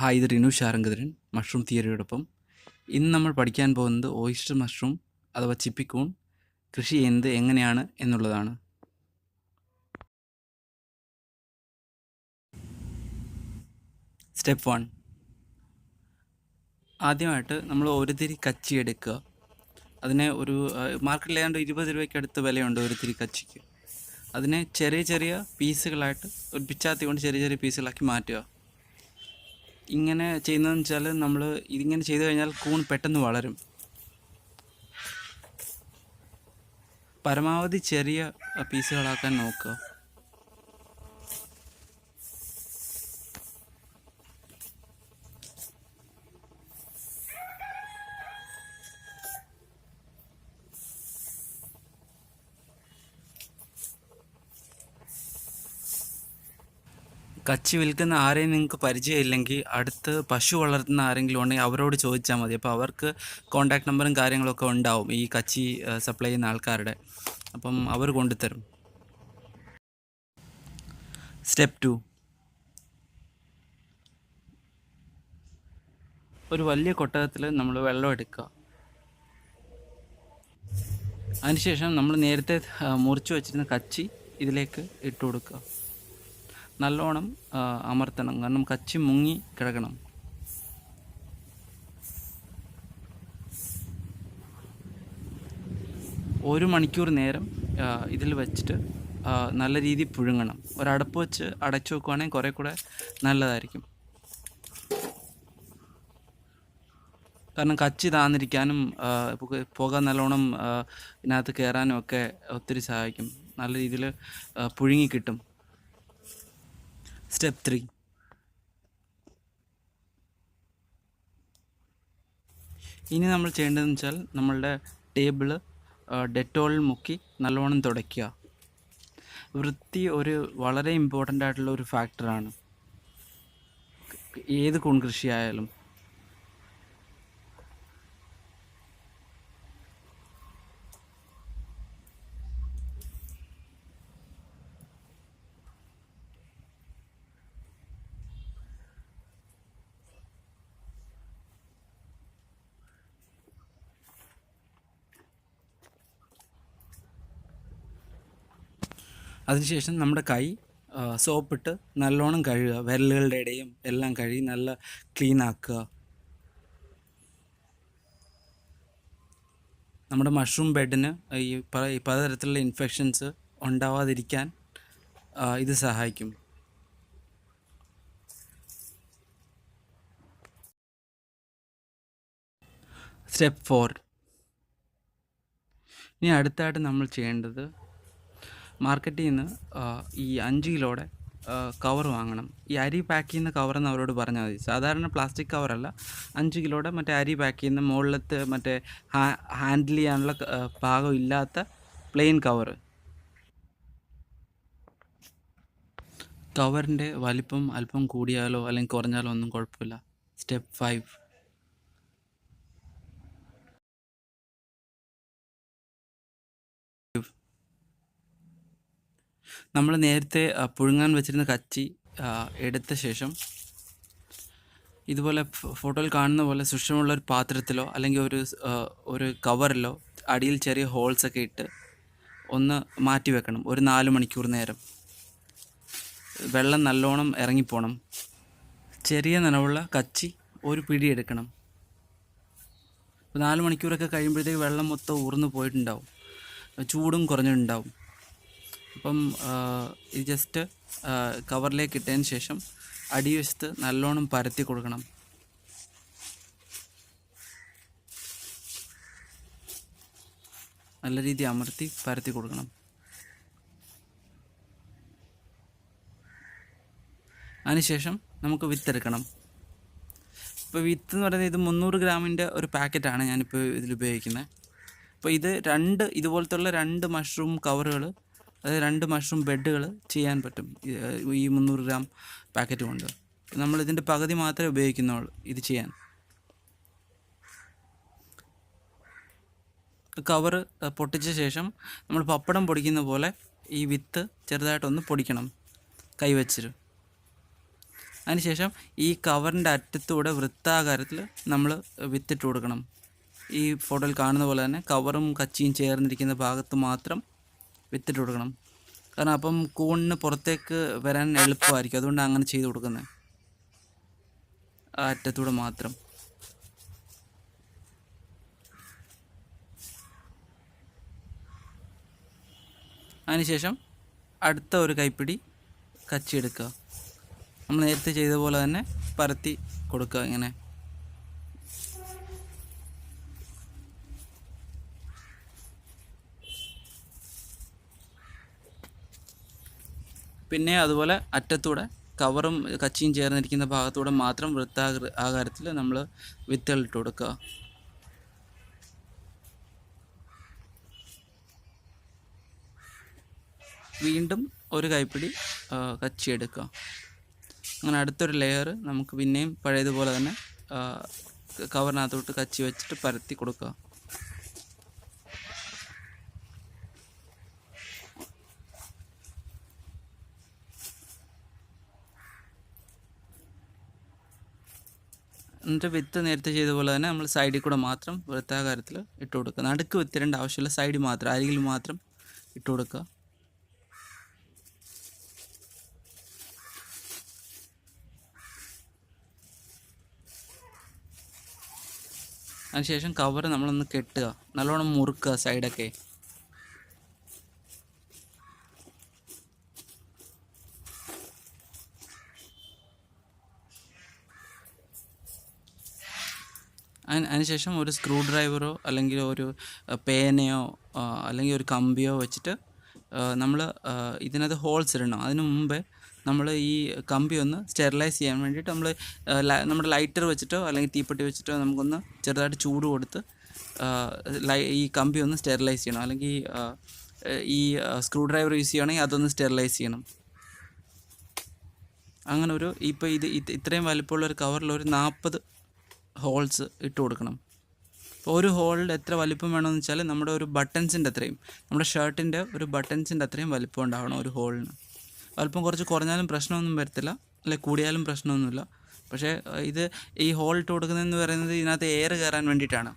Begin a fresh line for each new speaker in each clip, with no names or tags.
Hi ഇത് Rinu Sarangadharan mushroom തിയറിയോടൊപ്പം ഇന്ന് നമ്മൾ പഠിക്കാൻ പോകുന്നത് ഓയിസ്റ്റർ മഷ്റൂം അഥവാ ചിപ്പിക്കൂൺ കൃഷി ചെയ്യുന്നത് എങ്ങനെയാണ് എന്നുള്ളതാണ്. സ്റ്റെപ്പ് വൺ ആദ്യമായിട്ട് നമ്മൾ ഒരു തിരി കച്ചി എടുക്കുക. അതിനെ ഒരു മാർക്കറ്റിൽ ഏതാണ്ട് ഇരുപത് രൂപയ്ക്ക് അടുത്ത് വിലയുണ്ട് ഒരു തിരി കച്ചിക്ക്. അതിനെ ചെറിയ ചെറിയ പീസുകളായിട്ട് ഒരു പിച്ചാത്തി കൊണ്ട് ചെറിയ ചെറിയ പീസുകളാക്കി മാറ്റുക. ഇങ്ങനെ ചെയ്യുന്നതെന്ന് വെച്ചാൽ നമ്മൾ ഇതിങ്ങനെ ചെയ്തു കഴിഞ്ഞാൽ കൂൺ പെട്ടെന്ന് വളരും. പരമാവധി ചെറിയ പീസുകളാക്കാൻ നോക്കുക. കച്ചി വിൽക്കുന്ന ആരെയും നിങ്ങൾക്ക് പരിചയമില്ലെങ്കിൽ അടുത്ത് പശു വളർത്തുന്ന ആരെങ്കിലും ഉണ്ടെങ്കിൽ അവരോട് ചോദിച്ചാൽ മതി. അപ്പോൾ അവർക്ക് കോൺടാക്ട് നമ്പറും കാര്യങ്ങളൊക്കെ ഉണ്ടാവും ഈ കച്ചി സപ്ലൈ ചെയ്യുന്ന ആൾക്കാരുടെ. അപ്പം അവർ കൊണ്ടുതരും സ്റ്റെപ്പ് ടു. ഒരു വലിയ കൊട്ടകത്തിൽ നമ്മൾ വെള്ളം എടുക്കുക. അതിനുശേഷം നമ്മൾ നേരത്തെ മുറിച്ച് വെച്ചിരുന്ന കച്ചി ഇതിലേക്ക് ഇട്ട് കൊടുക്കുക. നല്ലോണം അമർത്തണം. കാരണം കച്ചി മുങ്ങി കിടക്കണം. ഒരു മണിക്കൂർ നേരം ഇതിൽ വെച്ചിട്ട് നല്ല രീതിയിൽ പുഴുങ്ങണം. ഒരടപ്പ് വെച്ച് അടച്ചു വെക്കുവാണെങ്കിൽ കുറേ കൂടെ നല്ലതായിരിക്കും. കാരണം കച്ചി താന്നിരിക്കാനും പുക നല്ലോണം ഇതിനകത്ത് കയറാനും ഒക്കെ ഒത്തിരി സഹായിക്കും. നല്ല രീതിയിൽ പുഴുങ്ങി കിട്ടും. സ്റ്റെപ്പ് ത്രീ ഇനി നമ്മൾ ചെയ്യേണ്ടതെന്ന് വെച്ചാൽ നമ്മളുടെ ടേബിൾ ഡെറ്റോളിൽ മുക്കി നല്ലോണം തുടയ്ക്കുക. വൃത്തി ഒരു വളരെ ഇമ്പോർട്ടന്റ് ആയിട്ടുള്ള ഒരു ഫാക്ടറാണ് ഏത് കൂൺകൃഷി ആയാലും അതിനുശേഷം നമ്മുടെ കൈ സോപ്പിട്ട് നല്ലോണം കഴുകുക. വിരലുകളുടെ ഇടയും എല്ലാം കഴുകി നല്ല ക്ലീൻ ആക്കുക. നമ്മുടെ മഷ്റൂം ബെഡിന് ഈ പല പലതരത്തിലുള്ള ഇൻഫെക്ഷൻസ് ഉണ്ടാവാതിരിക്കാൻ ഇത് സഹായിക്കും. സ്റ്റെപ്പ് ഫോർ ഇനി അടുത്തായിട്ട് നമ്മൾ ചെയ്യേണ്ടത് മാർക്കറ്റിൽ നിന്ന് ഈ അഞ്ച് കിലോയുടെ കവർ വാങ്ങണം. ഈ അരി പാക്ക് ചെയ്യുന്ന കവറെന്ന് അവരോട് പറഞ്ഞാൽ മതി. സാധാരണ പ്ലാസ്റ്റിക് കവറല്ല അഞ്ച് കിലോയുടെ മറ്റേ അരി പാക്ക് ചെയ്യുന്ന മുകളിലത്തെ മറ്റേ ഹാൻഡിൽ ചെയ്യാനുള്ള ഭാഗം ഇല്ലാത്ത പ്ലെയിൻ കവർ കവറിന്റെ വലിപ്പം അല്പം കൂടിയാലോ അല്ലെങ്കിൽ കുറഞ്ഞാലോ ഒന്നും കുഴപ്പമില്ല. സ്റ്റെപ്പ് ഫൈവ് നമ്മൾ നേരത്തെ പുഴുങ്ങാൻ വെച്ചിരുന്ന കച്ചി എടുത്ത ശേഷം ഇതുപോലെ ഫോട്ടോയിൽ കാണുന്ന പോലെ സുഷമുള്ള ഒരു പാത്രത്തിലോ അല്ലെങ്കിൽ ഒരു ഒരു കവറിലോ അടിയിൽ ചെറിയ ഹോൾസ് ഒക്കെ ഇട്ട് ഒന്ന് മാറ്റി വെക്കണം. ഒരു നാല് മണിക്കൂർ നേരം. വെള്ളം നല്ലോണം ഇറങ്ങിപ്പോണം. ചെറിയ നനവുള്ള കച്ചി ഒരു പിടി എടുക്കണം. നാല് മണിക്കൂറൊക്കെ കഴിയുമ്പോഴത്തേക്ക് വെള്ളം മൊത്തം ഊർന്നു പോയിട്ടുണ്ടാവും. ചൂടും കുറഞ്ഞിട്ടുണ്ടാവും. അപ്പം ഇത് ജസ്റ്റ് കവറിലേക്ക് ഇട്ടതിന് ശേഷം അടിവശത്ത് നല്ലോണം പരത്തി കൊടുക്കണം. നല്ല രീതി അമർത്തി പരത്തി കൊടുക്കണം. അതിനുശേഷം നമുക്ക് വിത്തെടുക്കണം ഇപ്പോൾ വിത്ത് എന്ന് പറയുന്നത് ഇത് മുന്നൂറ് ഗ്രാമിന്റെ ഒരു പാക്കറ്റാണ് ഞാനിപ്പോൾ ഇതിൽ ഉപയോഗിക്കുന്നത് അപ്പോൾ ഇത് രണ്ട് ഇതുപോലത്തുള്ള രണ്ട് മഷ്റൂം കവറുകൾ അതായത് രണ്ട് മഷ്റൂം ബെഡുകൾ ചെയ്യാൻ പറ്റും. ഈ, മുന്നൂറ് ഗ്രാം പാക്കറ്റ് കൊണ്ട്. നമ്മൾ ഇതിന്റെ പകുതി മാത്രമേ ഉപയോഗിക്കുന്നുള്ളൂ ഇത് ചെയ്യാൻ. കവർ പൊട്ടിച്ച ശേഷം നമ്മൾ പപ്പടം പൊടിക്കുന്ന പോലെ ഈ വിത്ത് ചെറുതായിട്ടൊന്ന് പൊടിക്കണം. കൈവച്ചിരും അതിനുശേഷം ഈ കവറിന്റെ അറ്റത്തൂടെ വൃത്താകാരത്തിൽ നമ്മൾ വിത്തിട്ട് കൊടുക്കണം. ഈ ഫോട്ടോയിൽ കാണുന്ന പോലെ തന്നെ കവറും കച്ചിയും ചേർന്നിരിക്കുന്ന ഭാഗത്ത് മാത്രം വിത്തിട്ട് കൊടുക്കണം. കാരണം അപ്പം കൂണിന് പുറത്തേക്ക് വരാൻ എളുപ്പമായിരിക്കും. അതുകൊണ്ട് അങ്ങനെ ചെയ്ത് കൊടുക്കുന്നത്. ആ അറ്റത്തൂടെ മാത്രം. അതിനുശേഷം അടുത്ത ഒരു കൈപ്പിടി കച്ചി എടുക്കുക. നമ്മൾ നേരത്തെ ചെയ്ത പോലെ തന്നെ പരത്തി കൊടുക്കുക ഇങ്ങനെ. പിന്നെ അതുപോലെ അറ്റത്തൂടെ കവറും കച്ചിയും ചേർന്നിരിക്കുന്ന ഭാഗത്തൂടെ മാത്രം വൃത്താകൃ ആകാരത്തിൽ നമ്മൾ വിത്തുകളിട്ട് കൊടുക്കുക. വീണ്ടും ഒരു കൈപ്പിടി കച്ചി എടുക്കുക. അങ്ങനെ അടുത്തൊരു ലെയർ നമുക്ക് പിന്നെയും പഴയതുപോലെ തന്നെ കവറിനകത്തോട്ട് കച്ചി വെച്ചിട്ട് പരത്തി കൊടുക്കുക. എന്നിട്ട് വിത്ത് നേരത്തെ ചെയ്ത പോലെ തന്നെ നമ്മൾ സൈഡിൽ കൂടെ മാത്രം വൃത്താകാരത്തിൽ ഇട്ട് കൊടുക്കുക. നടുക്ക് വിത്തിരേണ്ട ആവശ്യമില്ല സൈഡിൽ മാത്രം അരികിൽ മാത്രം ഇട്ട് കൊടുക്കുക. അതിനുശേഷം കവർ നമ്മളൊന്ന് കെട്ടുക. നല്ലോണം മുറുക്കുക സൈഡൊക്കെ അതിനുശേഷം ഒരു സ്ക്രൂ ഡ്രൈവറോ അല്ലെങ്കിൽ ഒരു പേനയോ അല്ലെങ്കിൽ ഒരു കമ്പിയോ വെച്ചിട്ട് നമ്മൾ ഇതിനകത്ത് ഹോൾസ് ഇടണം. അതിനു മുമ്പേ നമ്മൾ ഈ കമ്പി ഒന്ന് സ്റ്റെറിലൈസ് ചെയ്യാൻ വേണ്ടിയിട്ട് നമ്മൾ നമ്മുടെ ലൈറ്റർ വെച്ചിട്ടോ അല്ലെങ്കിൽ തീപ്പെട്ടി വെച്ചിട്ടോ നമുക്കൊന്ന് ചെറുതായിട്ട് ചൂട് കൊടുത്ത് ഈ കമ്പി ഒന്ന് സ്റ്റെറിലൈസ് ചെയ്യണം. അല്ലെങ്കിൽ ഈ സ്ക്രൂ ഡ്രൈവർ യൂസ് ചെയ്യുകയാണെങ്കിൽ അതൊന്ന് സ്റ്റെറിലൈസ് ചെയ്യണം. അങ്ങനെ ഒരു ഇപ്പോൾ ഇത് ഇത്രയും വലിപ്പമുള്ള ഒരു കവറിൽ ഒരു നാൽപ്പത് ഹോൾസ് ഇട്ട് കൊടുക്കണം. അപ്പോൾ ഒരു ഹോളിൽ എത്ര വലിപ്പം വേണമെന്ന് വെച്ചാൽ നമ്മുടെ ഒരു ബട്ടൺസിന്റെ അത്രയും നമ്മുടെ ഷർട്ടിന്റെ ഒരു ബട്ടൺസിന്റെ അത്രയും വലിപ്പം ഉണ്ടാവണം ഒരു ഹോളിന് വലിപ്പം കുറച്ച് കുറഞ്ഞാലും പ്രശ്നമൊന്നും വരത്തില്ല അല്ലെ കൂടിയാലും പ്രശ്നമൊന്നുമില്ല. പക്ഷേ ഇത് ഈ ഹോൾ ഇട്ട് കൊടുക്കുന്നതെന്ന് പറയുന്നത് ഇതിനകത്ത് എയർ കയറാൻ വേണ്ടിയിട്ടാണ്.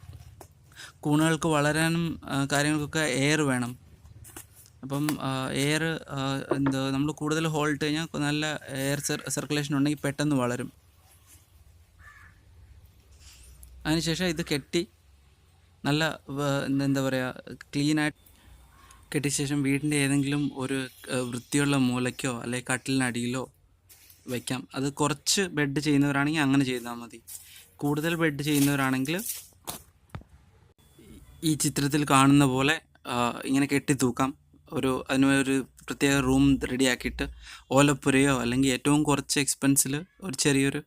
കൂണുകൾക്ക് വളരാനും കാര്യങ്ങൾക്കൊക്കെ എയർ വേണം. അപ്പം എയർ എന്താ നമ്മൾ കൂടുതൽ ഹോൾ ഇട്ട് കഴിഞ്ഞാൽ നല്ല എയർ സർക്കുലേഷൻ ഉണ്ടെങ്കിൽ പെട്ടെന്ന് വളരും. അതിനുശേഷം ഇത് കെട്ടി നല്ല എന്താ പറയുക ക്ലീനായിട്ട് കെട്ടിയ ശേഷം വീടിന്റെ ഏതെങ്കിലും ഒരു വൃത്തിയുള്ള മൂലയ്ക്കോ അല്ലെങ്കിൽ കട്ടിലിനടിയിലോ വയ്ക്കാം അത് കുറച്ച് ബെഡ് ചെയ്യുന്നവരാണെങ്കിൽ അങ്ങനെ ചെയ്താൽ മതി. കൂടുതൽ ബെഡ് ചെയ്യുന്നവരാണെങ്കിൽ ഈ ചിത്രത്തിൽ കാണുന്ന പോലെ ഇങ്ങനെ കെട്ടി തൂക്കാം. ഒരു അതിന് ഒരു പ്രത്യേക റൂം റെഡിയാക്കിയിട്ട് ഓലപ്പുരയോ അല്ലെങ്കിൽ ഏറ്റവും കുറച്ച് എക്സ്പെൻസിൽ ഒരു ചെറിയൊരു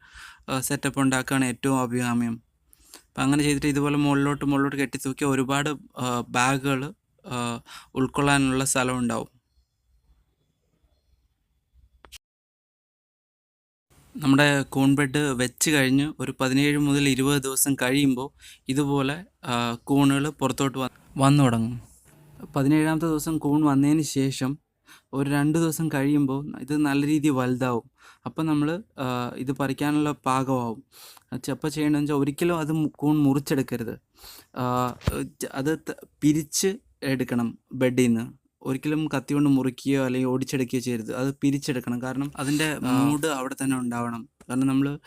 സെറ്റപ്പ് ഉണ്ടാക്കുകയാണ് ഏറ്റവും അഭികാമ്യം. അപ്പം അങ്ങനെ ചെയ്തിട്ട് ഇതുപോലെ മുകളിലോട്ട് മുകളിലോട്ട് കെട്ടി തൂക്കിയാൽ ഒരുപാട് ബാഗുകൾ ഉൾക്കൊള്ളാനുള്ള സ്ഥലം ഉണ്ടാവും. നമ്മുടെ കൂൺ ബെഡ് വെച്ച് കഴിഞ്ഞ് ഒരു പതിനേഴ് മുതൽ ഇരുപത് ദിവസം കഴിയുമ്പോൾ ഇതുപോലെ കൂണുകൾ പുറത്തോട്ട് വന്നു തുടങ്ങും. പതിനേഴാമത്തെ ദിവസം കൂൺ വന്നതിന് ശേഷം ഒരു രണ്ട് ദിവസം കഴിയുമ്പോൾ ഇത് നല്ല രീതിയിൽ വലുതാവും. അപ്പം നമ്മൾ ഇത് പറിക്കാനുള്ള പാകമാവും. അപ്പോൾ ചെയ്യേണ്ടതെന്ന് വെച്ചാൽ ഒരിക്കലും അത് കൂൺ മുറിച്ചെടുക്കരുത്. അത് പിരിച്ച് എടുക്കണം ബെഡിൽ നിന്ന് ഒരിക്കലും കത്തി കൊണ്ട് മുറിക്കുകയോ അല്ലെങ്കിൽ ഒടിച്ചെടുക്കുകയോ ചെയ്യരുത്. അത് പിരിച്ചെടുക്കണം. കാരണം അതിന്റെ മൂഡ് അവിടെ തന്നെ ഉണ്ടാവണം. കാരണം നമ്മൾ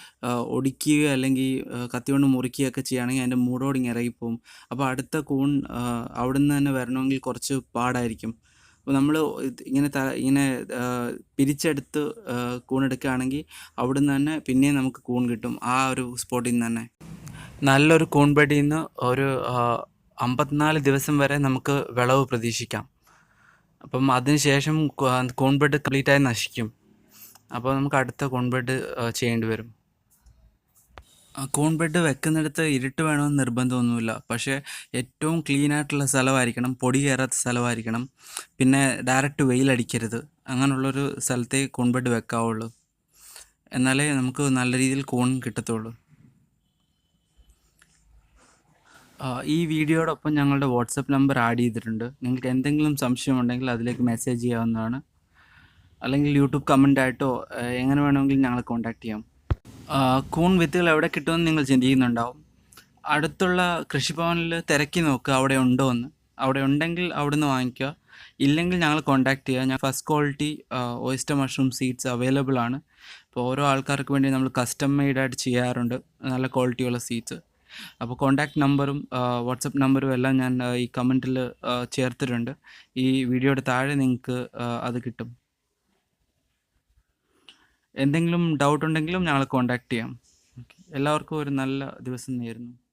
ഒടിക്കുകയോ അല്ലെങ്കിൽ കത്തി കൊണ്ട് മുറിക്കുകയൊക്കെ ചെയ്യുകയാണെങ്കിൽ അതിന്റെ മൂഡോടിങ്ങി ഇറങ്ങിപ്പോവും. അപ്പോൾ അടുത്ത കൂൺ ആ, അവിടെ നിന്ന് തന്നെ വരണമെങ്കിൽ കുറച്ച് പാടായിരിക്കും. നമ്മൾ ഇങ്ങനെ ത ഇങ്ങനെ പിരിച്ചെടുത്ത് കൂണെടുക്കുകയാണെങ്കിൽ അവിടെ നിന്ന് തന്നെ പിന്നെയും നമുക്ക് കൂൺ കിട്ടും ആ ഒരു സ്പോട്ടിൽ നിന്ന് തന്നെ. നല്ലൊരു കൂൺപടിയിൽ നിന്ന് ഒരു അമ്പത്തിനാല് ദിവസം വരെ നമുക്ക് വിളവ് പ്രതീക്ഷിക്കാം. അപ്പം അതിനുശേഷം കൂ- കംപ്ലീറ്റായി നശിക്കും. അപ്പോൾ നമുക്ക് അടുത്ത കോൺബെഡ് ചെയ്യേണ്ടി വരും. ആ, കൂൺ ബെഡ് വെക്കുന്നിടത്ത് ഇരുട്ട് വേണമെന്ന് നിർബന്ധമൊന്നുമില്ല. പക്ഷേ ഏറ്റവും ക്ലീൻ ആയിട്ടുള്ള സ്ഥലമായിരിക്കണം പൊടി കയറാത്ത സ്ഥലമായിരിക്കണം. പിന്നെ ഡയറക്റ്റ് വെയിലടിക്കരുത്. അങ്ങനെയുള്ളൊരു സ്ഥലത്തേ കോൺ ബെഡ് വെക്കാവുള്ളൂ. എന്നാലേ നമുക്ക് നല്ല രീതിയിൽ കോൺ കിട്ടത്തുള്ളൂ. ഈ വീഡിയോടൊപ്പം ഞങ്ങളുടെ വാട്സപ്പ് നമ്പർ ആഡ് ചെയ്തിട്ടുണ്ട്. നിങ്ങൾക്ക് എന്തെങ്കിലും സംശയമുണ്ടെങ്കിൽ അതിലേക്ക് മെസ്സേജ് ചെയ്യാവുന്നതാണ്. അല്ലെങ്കിൽ യൂട്യൂബ് കമന്റായിട്ടോ എങ്ങനെ വേണമെങ്കിലും ഞങ്ങളെ കോൺടാക്റ്റ് ചെയ്യാം. കൂൺ വിത്തുകൾ എവിടെ കിട്ടുമെന്ന് നിങ്ങൾ ചിന്തിക്കുന്നുണ്ടാവും. അടുത്തുള്ള കൃഷിഭവനിൽ തിരക്കി നോക്കുക അവിടെ ഉണ്ടോ എന്ന്. അവിടെ ഉണ്ടെങ്കിൽ അവിടുന്ന് വാങ്ങിക്കുക. ഇല്ലെങ്കിൽ ഞങ്ങൾ കോൺടാക്ട് ചെയ്യുക. ഞാൻ first quality oyster mushroom seeds available ആണ്. അപ്പോൾ ഓരോ ആൾക്കാർക്ക് വേണ്ടി നമ്മൾ കസ്റ്റം മെയ്ഡായിട്ട് ചെയ്യാറുണ്ട്. നല്ല ക്വാളിറ്റിയുള്ള സീഡ്സ് അപ്പോൾ കോൺടാക്ട് നമ്പറും വാട്സപ്പ് നമ്പറും എല്ലാം ഞാൻ ഈ കമന്റിൽ ചേർത്തിട്ടുണ്ട്. ഈ വീഡിയോയുടെ താഴെ നിങ്ങൾക്ക് അത് കിട്ടും. എന്തെങ്കിലും ഡൗട്ട് ഉണ്ടെങ്കിലും ഞങ്ങളെ കോൺടാക്ട് ചെയ്യാം. എല്ലാവർക്കും ഒരു നല്ല ദിവസം നേരുന്നു.